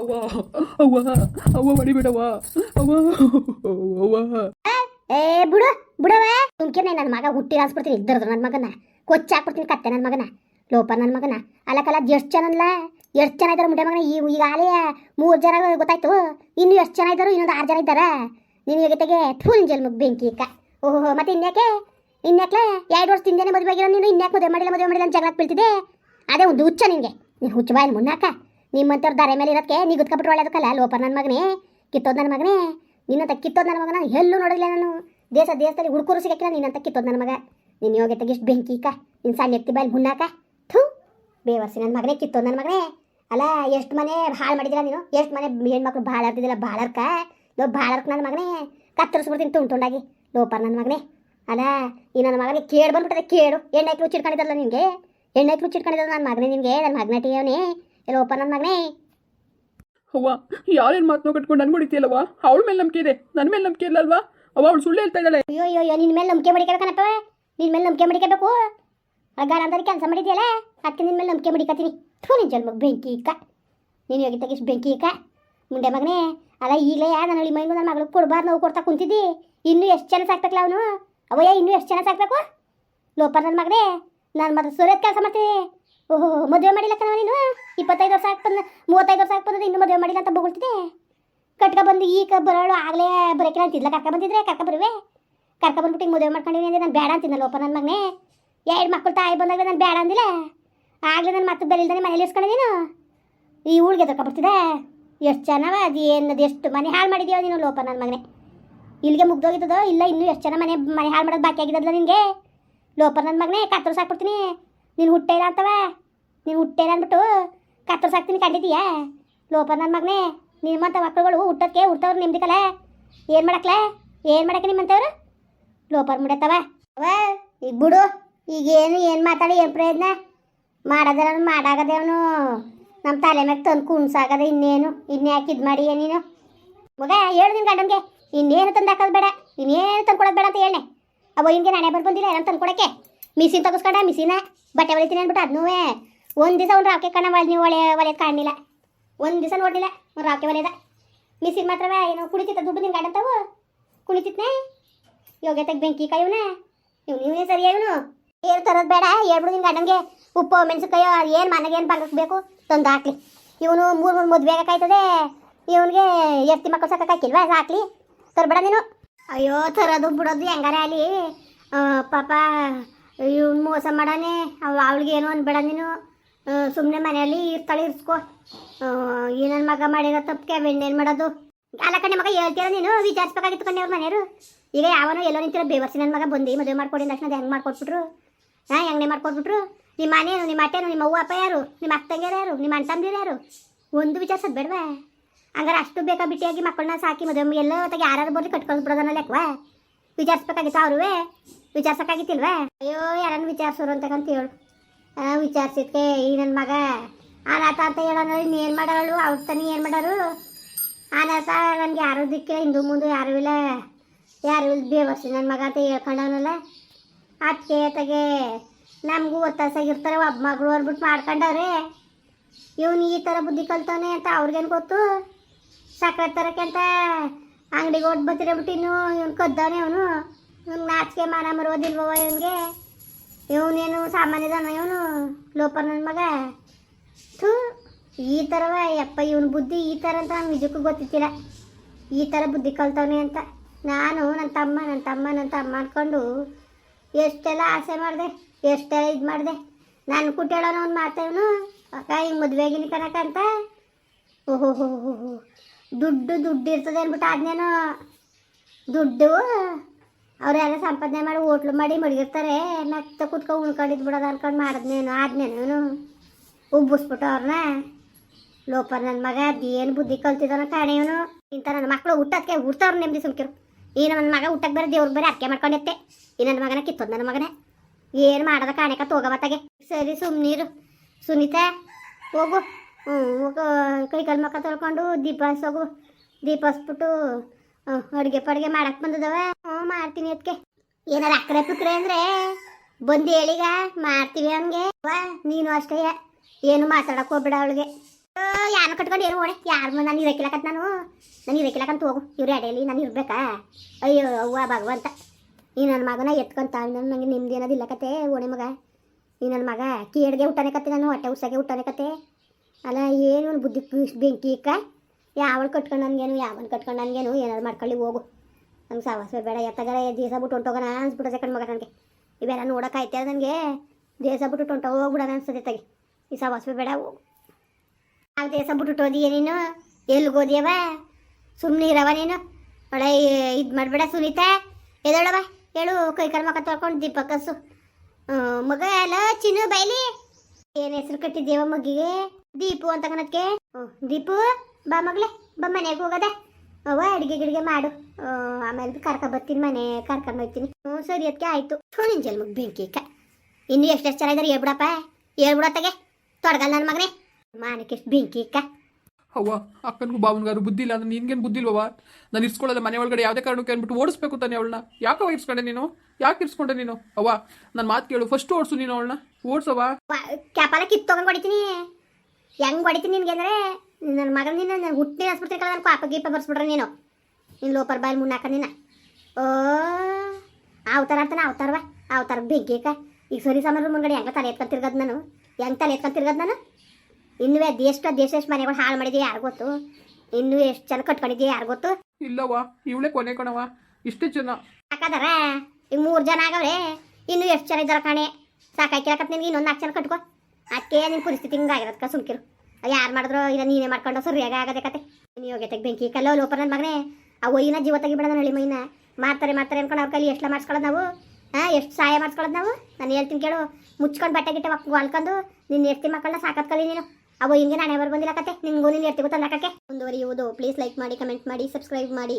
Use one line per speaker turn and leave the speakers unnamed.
ಅವ್ವ ಅವ್ವ ಅವ್ವ ಅವ್ವ ಅವ್ವ
ಏ ಬಿಡು ಬಿಡವ ಸುಮ್ಕಿರ್ನೆ ನನ್ನ ಮಗ ಹುಟ್ಟಿ ಹಾಸ್ಬಿಡ್ತೀನಿ. ಇದ್ದರದು ನನ್ನ ಮಗನ. ಕೊಚ್ಚಿ ಹಾಕ್ಬಿಡ್ತೀನಿ ಕತ್ತೆ ನನ್ನ ಮಗನ. ಲೋಪ ನನ್ನ ಮಗನ. ಅಲ್ಲಕಲ್ಲ ಎಷ್ಟು ಜನ ಅಲ್ಲ? ಎಷ್ಟು ಜನ ಇದ್ದಾರೆ ಮುಂಡೆ ಮಗನ? ಈಗ ಈಗಾಗಲೇ ಮೂರು ಜನ ಗೊತ್ತಾಯ್ತು? ಇನ್ನು ಎಷ್ಟು ಜನ ಇದ್ದಾರೆ ಇನ್ನೊಂದು ಆರು ಜನ ಇದ್ದಾರ? ನೀನು ಜೊತೆಗೆ ಫುಲ್ ಜಲ್ ಮುಗ್ ಬೆಂಕಿ ಇಕ್ಕ ಓಹೋ ಮತ್ತೆ ಇನ್ಯಾಕೆ? ಇನ್ಯಾಕ್ಲೆ? ಎರಡು ವರ್ಷ ತಿಂದೇನೆ ಮದುವೆ ಆಗಿರೋ ನೀನು? ಇನ್ಯಾಕೆ ಮದುವೆ ಮಾಡಿಲ್ಲ? ಮದುವೆ ಮಾಡಿಲ್ಲ ಅಂತ ಜಗಳಕ್ಕೆ ಬೀಳ್ತಿದೆ ಅದೇ ಒಂದು ಹುಚ್ಚ ನಿನಗೆ ನೀನು ಹುಚ್ಚ ಬಾಯಲ್ಲಿ ಮುನ್ನಾಕ ನಿಮ್ಮಂಥವ್ರ ದಾರೆ ಮೇಲೆ ಇರೋದಕ್ಕೆ ನೀ ಗುತ್ಕೊಬಿಟ್ಟು ಒಳ್ಳೇದಕ್ಕಲ್ಲ? ಲೋಪ ನನ್ನ ಮಗನೇ, ಕಿತ್ತೋದು ನನ್ನ ಮಗನೇ. ನಿನ್ನಂತ ಕಿತ್ತೋದು ನನ್ನ ಮಗನ ಎಲ್ಲೂ ನೋಡಿಲ್ಲ ನಾನು. ದೇಶ ದೇಶದಲ್ಲಿ ಹುಡುಕರು ಸಿಗಕ್ಕಿಲ್ಲ ನಿನ್ನಂತ ಕಿತ್ತೋದು ನನ್ನ ಮಗ. ನಿನ್ನ ಯೋಗ್ಯತೆಗೆ ಎಷ್ಟು ಬೆಂಕಿ ಕಾ ನಿನ್ನ ಸಣ್ಣ ಎತ್ತಿ ಬಾಯಲ್ಲಿ ಮುನ್ನಾಕ ಥೂ, ಬೇವರ್ಸಿ ನನ್ನ ಮಗನೇ, ಕಿತ್ತೋದು ನನ್ನ ಮಗನೇ. ಅಲ್ಲ, ಎಷ್ಟು ಮನೆ ಭಾಳ ಮಾಡಿದಿಲ್ಲ ನೀನು? ಎಷ್ಟು ಮನೆ ಹೆಣ್ಮಕ್ಳು ಭಾಳ ಆಡ್ತಿದ್ದಿಲ್ಲ, ಭಾಳರ್ಕ? ಲೋ, ಭಾಳರ್ಕ ನನ್ನ ಮಗನೇ. ಕತ್ತರಿಸ್ಬಿಡ್ತೀನಿ ತುಂಡು ತುಂಡಾಗಿ. ಲೋಪರ್ ನನ್ನ ಮಗನೇ. ಅಲ್ಲ, ಈ ನನ್ನ ಮಗನಿಗೆ ಕೇಳು ಬಂದ್ಬಿಟ್ಟದೆ ಕೇಳು ಎಣ್ಣೆ ಹಾಕಿ ಮುಚ್ಚಿಟ್ಕೊಂಡಿದ್ದಲ್ಲ ನಿನಗೆ? ಎಣ್ಣೆ ಹಾಕಿ ಮುಚ್ಚಿಟ್ಕೊಂಡಿದ್ದಲ್ಲ ನನ್ನ ಮಗನೇ ನಿನಗೆ? ನನ್ನ ಮಗನಟಿ ಲೋಪರ್ ನನ್ನ ಮಗನೇ.
ಅವ್ವ ಯಾರೇನು ಮಾತನ್ನ ಕಟ್ಕೊಂಡು ನನ್ಗೆ ಹೊಡಿತೀಯಲ್ಲವ್ವ ಅವಳ ಮೇಲೆ ನಂಬಿಕೆ ಇದೆ ನನ್ನ ಮೇಲೆ ನಂಬಿಕೆ ಇಲ್ಲಲ್ವಾ ಅವ್ವ ಅವಳು ಸುಳ್ಳು ಹೇಳ್ತಾ ಇದ್ದಾಳೆ.
ಅಯ್ಯೋ ಅಯ್ಯೋ ಅಯ್ಯೋ ನಿನ್ನ ಮೇಲೆ ನಂಬಿಕೆ ಮಡಿಕಬೇಕನಪ್ಪ ನಿನ್ನ ಮೇಲೆ ನಂಬಿಕೆ ಮಡಿಕಬೇಕು ಅಗಾರ ಅಂದ್ರೆ ಕೆಲಸ ಮಾಡಿದ್ಯಲ್ಲ? ಅದಕ್ಕೆ ನಿನ್ನ ಮೇಲೆ ನಂಬಿಕೆ ಮಡಿಕತ್ತೀನಿ ಥೂ ನಿನ್ನ ಜನ್ಮಗ್ ಬೆಂಕಿ ಇಕ್ಕ. ನೀನು ಹೋಗಿ ತೆಗಿಸ್ ಬೆಂಕಿ ಇಕ್ಕ? ಮುಂಡೆ ಮಗನೇ ಅಲ್ಲ ಈಗಲೇ ನನ್ನ ಹಳಿ ಮೈನು ನನ್ನ ಮಗಳಿಗೆ ಕೊಡಬಾರ್ದು ನಾವು ಕೊಡ್ತಾ ಕುಂತಿದ್ದಿ? ಇನ್ನೂ ಎಷ್ಟು ಜನ ಸಾಕ್ಬೇಕಲ್ಲ ಅವನು? ಅವಯ್ಯ ಇನ್ನೂ ಎಷ್ಟು ಜನ ಸಾಕ್ಬೇಕು? ಲೋಪರ್ ನನ್ನ ಮಗನೇ ನಾನು ಮತ್ತೆ ಸೂರ್ಯದ ಕೆಲಸ ಮಾಡ್ತೀನಿ ಓಹೋ, ಮದುವೆ ಮಾಡಿಲ್ಲ ಕಣವ ನೀನು? ಇಪ್ಪತ್ತೈದು ವರ್ಷ ಬಂದ ಮೂವತ್ತೈದು ವರ್ಷ ಬಂದ್ರೆ ಇನ್ನೂ ಮದುವೆ ಮಾಡಿಲ್ಲ ಅಂತ ಬೊಗಳ್ತಿದ್ದೆ? ಕಟ್ಕ ಬಂದು ಈಗ ಬರೋಳು ಆಗಲೇ ಬರೋಕಿಲ್ಲ ಅಂತಿದ್ಲ? ಕರ್ಕ ಬಂದಿದ್ರೆ ಕರ್ಕ ಬರುವೆ? ಕರ್ಕ ಬಂದ್ಬಿಟ್ಟು ಹಿಂಗೆ ಮದುವೆ ಮಾಡ್ಕೊಂಡಿವಿ ಅಂದರೆ ನಾನು ಬೇಡ ಅಂತಿದ್ನಲ್ಲ ಒಪ್ಪ ನನ್ನ ಮಗನೇ? ಎರಡು ಮಕ್ಕಳು ತಾಯಿ ಬಂದಾಗ ನಾನು ಬೇಡ ಅಂದಿಲ್ಲ? ಆಗಲೇ ನನ್ನ ಮತ್ತೆ ಬೆಲೆ ಇಲ್ದಾನೆ ಮನೇಲಿ ನೀನು? ಈ ಊಳಿಗೆ ಬರ್ತಿದೆ ಎಷ್ಟು ಜನವ ಅದು ಏನದು, ಎಷ್ಟು ಮನೆ ಹಾಳು ಮಾಡಿದ್ಯೋ ನೀನು ಲೋಪ ನನ್ನ ಮಗನೇ? ಇಲ್ಲಿಗೆ ಮುಗ್ದೋಗಿದ್ದದೋ ಇಲ್ಲ, ಇನ್ನೂ ಎಷ್ಟು ಜನ ಮನೆ ಮನೆ ಹಾಳು ಮಾಡೋದು ಬಾಕಿ ಆಗಿದ್ದಲ್ಲ ನಿನಗೆ? ಲೋಪ ನನ್ನ ಮಗನೇ ಕತ್ತರು ಸಾಕ್ಬಿಡ್ತೀನಿ ನೀನು ಹುಟ್ಟೇನ ಅಂತವ? ನೀನು ಹುಟ್ಟೇನ ಇಲ್ಲ ಅಂದ್ಬಿಟ್ಟು ಕತ್ತರ್ಸಾಕ್ತೀನಿ ಕಂಡಿದ್ದೀಯಾ ಲೋಪ ನನ್ನ ಮಗನೇ ನಿಮ್ಮಂಥ ಮಕ್ಕಳುಗಳು ಹುಟ್ಟೋಕ್ಕೆ ಹುಟ್ಟವ್ರು ನಿಮ್ದಿಕಲ್ಲ ಏನು ಮಾಡಕ್ಲೆ? ಏನು ಮಾಡಕ್ಕೆ ನಿಮ್ಮಂಥವ್ರು ಲೋಪರ್ ಮುಡತ್ತವ ಅವ, ಈಗ ಬಿಡು. ಈಗ ಏನು ಏನು ಮಾತಾಡಿ, ಏನು ಪ್ರಯತ್ನ ಮಾಡೋದ್ರ ಮಾಡಾಗದೆ ಅವನು. ನಮ್ಮ ತಲೆ ಮ್ಯಾಗ ತಂದು ಕುಣ್ಸಾಗದೆ ಇನ್ನೇನು. ಇನ್ಯಾಕೆ ಇದು ಮಾಡಿ ನೀನು? ಮಗ, ಹೇಳು ನಿನ್ನ ಗಂಡನಿಗೆ. ಇನ್ನೇನು ತಂದು ಹಾಕೋದು ಬೇಡ. ಇನ್ನೇನು ತಂದು ಕೊಡೋದು ಬೇಡ ಅಂತ ಹೇಳಿ ಅವ ಹಿಂಗೆ ನಾನೇ ಬರ್ಬಂದಿಲ್ಲ ಏನಂತ ತಂದು ಕೊಡಕ್ಕೆ ಮಿಸಿನ್ ತಗಸ್ಕೊಂಡ ಮಿಸಿನ ಬಟ್ಟೆ ಹೊಲಿತೀನಿ ಅಂದ್ಬಿಟ್ಟು ಅದನ್ನೂ ಒಂದು ದಿವಸ ಒಂದು ರಾಕೆ ಕಣ ಒಲೆ ನೀವು ಒಳೆ ಒಲೆದು ಕಾಣಲಿಲ್ಲ. ಒಂದು ದಿವಸ ನೋಡಲಿಲ್ಲ, ಒಂದು ರಾಕೆ ಒಲೆದ ಮಿಸಿನ್ ಮಾತ್ರವೇ ಏನು ಕುಳಿತಿತ್ತ ದುಡ್ಡು ನಿನ್ನ ಗಂಡಂತವು ಕುಳಿತಿತ್ನೇ ಯೋಗ್ಯತೆಗೆ ಬೆಂಕಿ ಕಾಯವನ ಇವ್ನು. ನೀವೇ ಸರಿ ಇವನು? ಏನು ತರೋದು ಬೇಡ, ಹೇಳ್ಬಿಡು ನಿನ್ನ ಗಂಡಂಗೆ ಉಪ್ಪು, ಮೆಣಸಿನ್ಕಾಯೋ ಏನು ಮನೆಗೆ ಏನು ಬೇಕು ತಂದು ಹಾಕ್ಲಿ. ಇವನು ಮೂರು ಮೂರು ಮದುವೆ ಆಗಾಯ್ತದೆ ಇವನಿಗೆ ಎರ್ತಿ ಮಕ್ಕಳು ಸಾಕಾಕಿಲ್ವಾ ಸಾಕ್ಲಿ ತರಬೇಡ ನೀನು. ಅಯ್ಯೋ, ತರೋದು ಬಿಡೋದು ಹೆಂಗಾರ ಅಲ್ಲಿ. ಪಾಪ ಇವ್ನು ಮೋಸ ಮಾಡಾನೆ. ಅವ ಅವಳಿಗೆ ಏನೋ ಬೇಡ ನೀನು. ಸುಮ್ಮನೆ ಮನೆಯಲ್ಲಿ ಇರ್ತಾಳೆ, ಇರ್ಸ್ಕೊ. ಏನೇನು ಮಗ ಮಾಡಿರೋ ತಪ್ಪಿಗೆ ಬೆಣ್ಣೇನು ಮಾಡೋದು? ಅಲ್ಲ ಕಣ್ಣೆ ಮಗ ಹೇಳ್ತೀರ ನೀನು? ವಿಚಾರಿಸ್ಬೇಕಾಗಿತ್ತು ಕಣ್ಣೆ ಅವ್ರ ಮನೆಯವರು. ಈಗ ಯಾವನು ಎಲ್ಲೋ ನಿಂತಿರೋ ಬೇವರ್ಸಿ ನನ್ನ ಮಗ ಬಂದು ಮದುವೆ ಮಾಡ್ಕೊಡಿ ತಕ್ಷಣ ಹೆಂಗೆ ಮಾಡ್ಕೊಟ್ಬಿಟ್ರು? ಹಾಂ ಹೆಂಗೆ ಮಾಡ್ಕೊಟ್ಬಿಟ್ರು? ನಿಮ್ಮ ಮನೇನು ನಿಮ್ಮ ಅತ್ತೆನು, ನಿಮ್ಮ ಅವ್ವ, ಅಪ್ಪ ಯಾರು? ನಿಮ್ಮ ಅಕ್ಕ ತಂಗಿಯರು ಯಾರು? ನಿಮ್ಮ ಅಣ್ಣ ಯಾರು? ಒಂದು ವಿಚಾರಿಸೋದು ಬೇಡವಾ? ಹಂಗಾರೆ ಅಷ್ಟು ಬೇಕಾ ಬಿಟ್ಟಿಯಾಗಿ ಮಕ್ಕಳನ್ನ ಸಾಕಿ ಮದುವೆ ಎಲ್ಲ ಹೊತ್ತಿಗೆ ಯಾರು ಬರ್ಲಿ ಕಟ್ಕೊಂಡು ಬಿಡೋದನ್ನ ಲೆಕ್ಕವಾ ವಿಚಾರಿಸ್ಬೇಕಾಗಿತ್ತು ಅವ್ರುವೆ. ವಿಚಾರಿಸೋಕ್ಕಾಗಿತ್ತಿಲ್ವಾ? ಅಯ್ಯೋ, ಯಾರನ್ನು ವಿಚಾರಿಸೋರು ಅಂತಕ್ಕಂತ ಹೇಳು ವಿಚಾರಿಸಿದ್ಕೆ ಈ ನನ್ನ ಮಗ. ಅನಾಥ ಅಂತ ಹೇಳೋಣ ಇನ್ನೇನು ಮಾಡೋಳು ಅವ್ರ ತನಿ ಏನು ಮಾಡೋರು? ಅನಾಥ, ನನಗೆ ಯಾರು ದಿಕ್ಕೆ, ಹಿಂದೂ ಮುಂದೆ ಯಾರು ಇಲ್ಲ. ಯಾರು ಇಲ್ಲ ಬೇವರ್ಸಿ ನನ್ನ ಮಗ ಅಂತ ಹೇಳ್ಕೊಂಡವನಲ್ಲ. ಅದಕ್ಕೆ ತಗೆ ನಮಗೂ ಒತ್ತಾಸಾಗಿರ್ತಾರೆ, ಒಬ್ಬ ಮಗಳು ಅಂದ್ಬಿಟ್ಟು ಮಾಡ್ಕೊಂಡವ್ರೆ. ಇವನು ಈ ಥರ ಬುದ್ಧಿ ಕಲ್ತವನೆ ಅಂತ ಅವ್ರಿಗೇನು ಗೊತ್ತು? ಸಕ್ಕರೆ ತರಕ್ಕೆ ಅಂತ ಅಂಗಡಿಗೆ ಓಟ್ ಬತ್ತಿರಬಿಟ್ಟು ಇನ್ನೂ ಇವನು ಕದ್ದಾನೆ ಅವನು. ಇವ್ನು ನಾಚಿಕೆ ಮಾನ ಮರೋದಿಲ್ವವ ಇವನಿಗೆ? ಇವನೇನು ಸಾಮಾನ್ಯದನ ಇವನು? ಲೋಪರ್ ನನ್ನ ಮಗ? ಥೂ, ಈ ಥರವ ಯಪ್ಪ ಇವನ ಬುದ್ಧಿ ಈ ಥರ ಅಂತ ನಮ್ಗೆ ನಿಜಕ್ಕೂ ಗೊತ್ತಿತ್ತಿಲ್ಲ. ಈ ಥರ ಬುದ್ಧಿ ಕಲ್ತವನೆ ಅಂತ. ನಾನು ನನ್ನ ತಮ್ಮ ನನ್ನ ತಮ್ಮ ನನ್ನ ತಮ್ಮ ಅಂದ್ಕೊಂಡು ಎಷ್ಟೆಲ್ಲ ಆಸೆ ಮಾಡಿದೆ, ಎಷ್ಟೆಲ್ಲ ಇದು ಮಾಡಿದೆ. ನಾನು ಕುಟ್ಟೇಳೋನ ಅವ್ನು ಮಾತೇವನು ಅಕ್ಕ ಹಿಂಗೆ ಮದುವೆಗಿನ ಕನಕ ಅಂತ. ಓಹೋ ದುಡ್ಡು ದುಡ್ಡು ಇರ್ತದೆ ಅಂದ್ಬಿಟ್ಟು ಆದ್ನೇನೋ? ದುಡ್ಡು? ಅವರೆಲ್ಲ ಸಂಪಾದನೆ ಮಾಡಿ ಹೋಟ್ಲು ಮಾಡಿ ಮಡಗಿರ್ತಾರೆ. ಮೆತ್ತ ಕುತ್ಕೊ ಉಣ್ಕೊಂಡಿದ್ದು ಬಿಡೋದು ಅನ್ಕೊಂಡು ಮಾಡಿದ್ನೇನು ಆದ್ನೇನು ಉಬ್ಬಿಸ್ಬಿಟ್ಟು ಅವ್ರನ್ನ ಲೋಪರ್ ನನ್ನ ಮಗ ಏನು ಬುದ್ಧಿ ಕಲ್ತಿದ್ದಾನ ಕಾಣೆ ಇವನು. ಇಂಥ ನನ್ನ ಮಕ್ಕಳು ಹುಟ್ಟಕ್ಕೆ ಹುಡ್ತವ್ರು ನೆಮ್ಮದಿ ಸುಮ್ಕಿರು. ಈ ನನ್ನ ಮಗ ಹುಟ್ಟಕ್ಕೆ ಬೇರೆ ದೇವ್ರಿಗೆ ಬರೀ ಅಕ್ಕೆ ಮಾಡ್ಕೊಂಡಿತ್ತೆ ಈ ನನ್ನ ಮಗನ ಕಿತ್ತೋದು ನನ್ನ ಮಗನೇ. ಏನು ಮಾಡೋದ ಕಾಣಕ ತೋಗಬತ್ತಾಗೆ ಸರಿ ಸುಮ್ಮನೀರು ಸುನೀತಾ, ಹೋಗು. ಹ್ಞೂ ಹೋಗು. ಕೈ ಕಾಲು ಮಕ್ಕ ತೊಳ್ಕೊಂಡು ದೀಪ ಹಸೋಗು ದೀಪ ಹಚ್ಬಿಟ್ಟು ಅಡುಗೆ ಪಡುಗೆ ಮಾಡಕ್ ಬಂದದವ. ಹ್ಞೂ, ಮಾಡ್ತೀನಿ ಅದಕ್ಕೆ ಏನಾರ ಅಕ್ರೆ ಪುಕ್ರೆ ಅಂದ್ರೆ ಬಂದು ಹೇಳಿಗ, ಮಾಡ್ತೀವಿ ಅವನ್ಗೆ ವಾ, ನೀನು ಅಷ್ಟೇ ಏನು ಮಾತಾಡಕ್ ಹೋಗ್ಬಿಡ ಅವಳಿಗೆ. ಯಾರು ಕಟ್ಕೊಂಡು ಏನು ಓಡೆ? ಯಾರು ನಾನು ಇರಕ್ಕಿಲ್ಲಕತ್ ನಾನು? ನಾನು ಇರಕ್ಕಿಲ್ಲಕಂತ ಹೋಗು. ಇವ್ರ ಅಡೆಯಲ್ಲಿ ನಾನು ಇರ್ಬೇಕಾ? ಅಯ್ಯೋ, ಅವ್ವ, ಭಗವಂತ. ನೀ ನನ್ನ ಮಗನ ಎತ್ಕೊಂತ ನನಗೆ ನಿಮ್ದು ಇಲ್ಲ ಕತೆ ಓಣೆ ಮಗ. ನೀ ನನ್ನ ಮಗ. ಕೇಡ್ಗೆ ಊಟನೇ ಕತೆ ನಾನು, ಹೊಟ್ಟೆ ಉಸಾಗೆ ಊಟನೇ ಕತೆ ಅಲ್ಲ, ಏನು ಬುದ್ಧಿ ಬೆಂಕಿ ಇಕ್ಕ ಯಾವಳು ಕಟ್ಕೊಂಡು ನನಗೇನು, ಯಾವನ್ ಕಟ್ಕೊಂಡು ನನಗೇನು, ಏನಾದ್ರು ಮಾಡ್ಕೊಳ್ಳಿ, ಹೋಗು. ನಂಗೆ ಸಾವಾಸ ಬೇಡ, ಎತ್ತಗಾರ ದೇಶ ಬಿಟ್ಟು ಹೊಂಟೋಗೋಣ ಅನ್ಸ್ಬಿಟ್ಟದೆ ಕಣ್ ಮಗ ನನಗೆ. ಇವೆಲ್ಲ ನೋಡೋಕೆ ಆಯ್ತಾ ನನಗೆ? ದೇಶ ಬಿಟ್ಟು ಹೊಂಟೋ, ಹೋಗ್ಬಿಡೋಣ ಅನ್ಸದೆ ತಗಿ ಈ ಸಾವಾಸ ಬೇಡ, ಹೋಗು. ಆ ದೇಶ ಬಿಟ್ಟು ಹೋದಿ ನೀನು? ಎಲ್ಲಿಗೆ ಹೋದಿಯವ? ಸುಮ್ಮನೆ ಇರವ ನೀನು? ಒಳ್ಳೆ ಇದು ಮಾಡಬೇಡ ಸುನೀತಾ. ಎದೊಳವ ಹೇಳು, ಕೈ ಕರ್ಮಕ ತೊಳ್ಕೊಂಡು ಕಸು ಮಗ ಅಲ್ಲ ಚಿನ್ನು ಬೈಲಿ. ಏನು ಹೆಸರು ಕಟ್ಟಿದ್ದೇವ ಮಗ್ಗಿಗೆ? ದೀಪು ಅಂತ ಕಣಕ್ಕೆ? ದೀಪು? ಬಾ ಮಗಳೇ ಬಾ ಮನೆಗೆ ಹೋಗದ. ಅವ ಅಡಿಗೆ ಗಿಡಿಗೆ ಮಾಡು. ಆಮೇಲೆ ಕರ್ಕ ಬರ್ತೀನಿ ಮನೆ ಕರ್ಕೊಂಡು ಹೋಗ್ತೀನಿ. ಹ್ಞೂ ಸರಿ ಅದಕ್ಕೆ ಆಯಿತು. ನಿಂಗೆ ಜಲ್ಮಗ್ ಬೆಂಕಿ ಕ ಇನ್ನು ಎಷ್ಟೆಷ್ಟು ಬಿಡಪ್ಪ ಇದ್ದಾರೆ ಹೇಳ್ಬಿಡಪ್ಪ ತಗೆ ತೊಡಗಲ್ಲ ನನ್ನ ಮಗನೇ. ಮಾನಕ್ಕೆ ಎಷ್ಟು ಬೆಂಕಿ ಕ
ಅವ್ವ ಅಕ್ಕನಿಗೂ ಬಾವನ್ಗಾರು ಬುದ್ಧಿ ಇಲ್ಲ ಅಂದ್ರೆ ನಿನ್ಗೇನು ಬುದ್ಧಿ ಇಲ್ವವ ನಾನು ಇರ್ಸ್ಕೊಳ್ಳಲ್ಲ ಮನೆ ಒಳಗಡೆ ಯಾವುದೇ ಕಾರಣಕ್ಕೆ ಅಂದ್ಬಿಟ್ಟು ಓಡಿಸ್ಬೇಕು ತಾನೆ ಅವಳನ್ನ. ಯಾಕವ ಇರ್ಸ್ಕೊಂಡೆ ನೀನು? ಯಾಕೆ ಇರ್ಸ್ಕೊಂಡೆ ನೀನು? ಅವ್ವ ನನ್ನ ಮಾತು ಕೇಳು ಫಸ್ಟ್ ಓಡಿಸು ನೀನು ಅವಳನ್ನ. ಓಡಿಸವ್ವ?
ಕ್ಯಾಪಾಲ ಕಿತ್ತೊಗೊಂಡು ಹೊಡಿತೀನಿ. ಹೆಂಗ್ ಹೊಡಿತೀನಿ ನಿನ್ಗೆ ಅಂದ್ರೆ? ನನ್ನ ಮಗನ ನಿನ್ನ ನಾನು ಹುಟ್ಟಿ ಹಸ್ಬಿಡ್ತೀನಿ ಕಳೆದ ನನ್ನ ಪಾಪ ಗೀಪ ಬರ್ಸ್ಬಿಡ್ರೆ ನೀನು. ನೀನು ಲೋಪರ್ ಬಾಯಲ್ಲಿ ಮುನ್ನಾಕ ನೀನು. ಓ ಅವತಾರ ಅಂತನ ಅವತಾರವ ಅವತಾರ ಬಿಗ್ಗೇಕ. ಈಗ ಸರಿ ಸಮಾನ ಮುಂಗಡೆ ಹೆಂಗ ತಲೆ ಎತ್ಕೊಂಡು ತಿರ್ಗದ್ ನಾನು? ಹೆಂಗ್ ತಲೆ ಎತ್ಕೊಂಡು ತಿರ್ಗದ್ ನಾನು? ಇನ್ನೂ ಎಷ್ಟು ದೇಶ ಎಷ್ಟು ಮನೆಗಳು ಹಾಳು ಮಾಡಿದ್ಯಾ ಯಾರು ಗೊತ್ತು? ಇನ್ನೂ ಎಷ್ಟು ಜನ ಕಟ್ಕೊಂಡಿದ್ಯಾ ಯಾರು ಗೊತ್ತು?
ಇಲ್ಲವ ಇವಳೆ ಕೊನೆ ಕಣವ ಇಷ್ಟು ಜನ.
ಸಾಕಾದಾರ? ಈಗ ಮೂರು ಜನ ಆಗವ್ರೆ. ಇನ್ನು ಎಷ್ಟು ಜನ ಇದ್ದಾರ ಕಾಣೆ? ಸಾಕಾಯ್ಕಿರಕತ್ ನಿನ್ಗೆ ಇನ್ನೊಂದು ನಾಲ್ಕು ಜನ ಕಟ್ಕೋ. ಅದಕ್ಕೆ ನಿನ್ನ ಪರಿಸ್ಥಿತಿ ಹಿಂಗಾಗಿರತ್ಕ ಸುಮ್ಕಿರು. ಯಾರು ಮಾಡಿದ್ರು ಇಲ್ಲ ನೀನೇ ಮಾಡ್ಕೊಂಡು ಸರಿಯಾಗಿ ಆಗದೆ ಕತೆ. ನೀನು ಹೋಗೈತೆ ಬೆಂಕಿ ಕಲ್ಲೋ ಲೋಪ ನನ್ನ ಮಗನೇ, ಆ ಒಯ್ಯಿನ ಜೀವ ತೆಗಿಬಿಡೋಣ ನಳಿ ಮೈನ ಮಾಡ್ತಾರೆ ಮಾಡ್ತಾರೆ ಅನ್ಕೊಂಡು ಅವ್ರ ಕೈಲಿ ಎಷ್ಟು ಮಾಡಿಸ್ಕೊಳ್ಳೋದು ನಾವು? ಹಾಂ, ಎಷ್ಟು ಸಹಾಯ ಮಾಡಿಸ್ಕೊಳ್ಳೋದು ನಾವು? ನಾನು ಹೇಳ್ತೀನಿ ಕೇಳು. ಮುಚ್ಕೊಂಡು ಬಟ್ಟೆ ಗಿಟ್ಟೆ ಹೊಲ್ಕೊಂಡು ನಿನ್ನ ಎರ್ತಿ ಮಕ್ಕಳನ್ನ ಸಾಕತ್ ಕಲಿ ನೀನು. ಅವು ಹಿಂಗೆ ನಾನೇ ಬರ್ ಬಂದಿಲ್ಲ ಕತೆ. ನಿನ್ಗೂ ಎರ್ತಿ ಗೊತ್ತಲ್ಲ ಕಕ್ಕೆ ಮುಂದುವರಿಯುವುದು. ಪ್ಲೀಸ್ ಲೈಕ್ ಮಾಡಿ ಕಮೆಂಟ್ ಮಾಡಿ ಸಬ್ಸ್ಕ್ರೈಬ್ ಮಾಡಿ.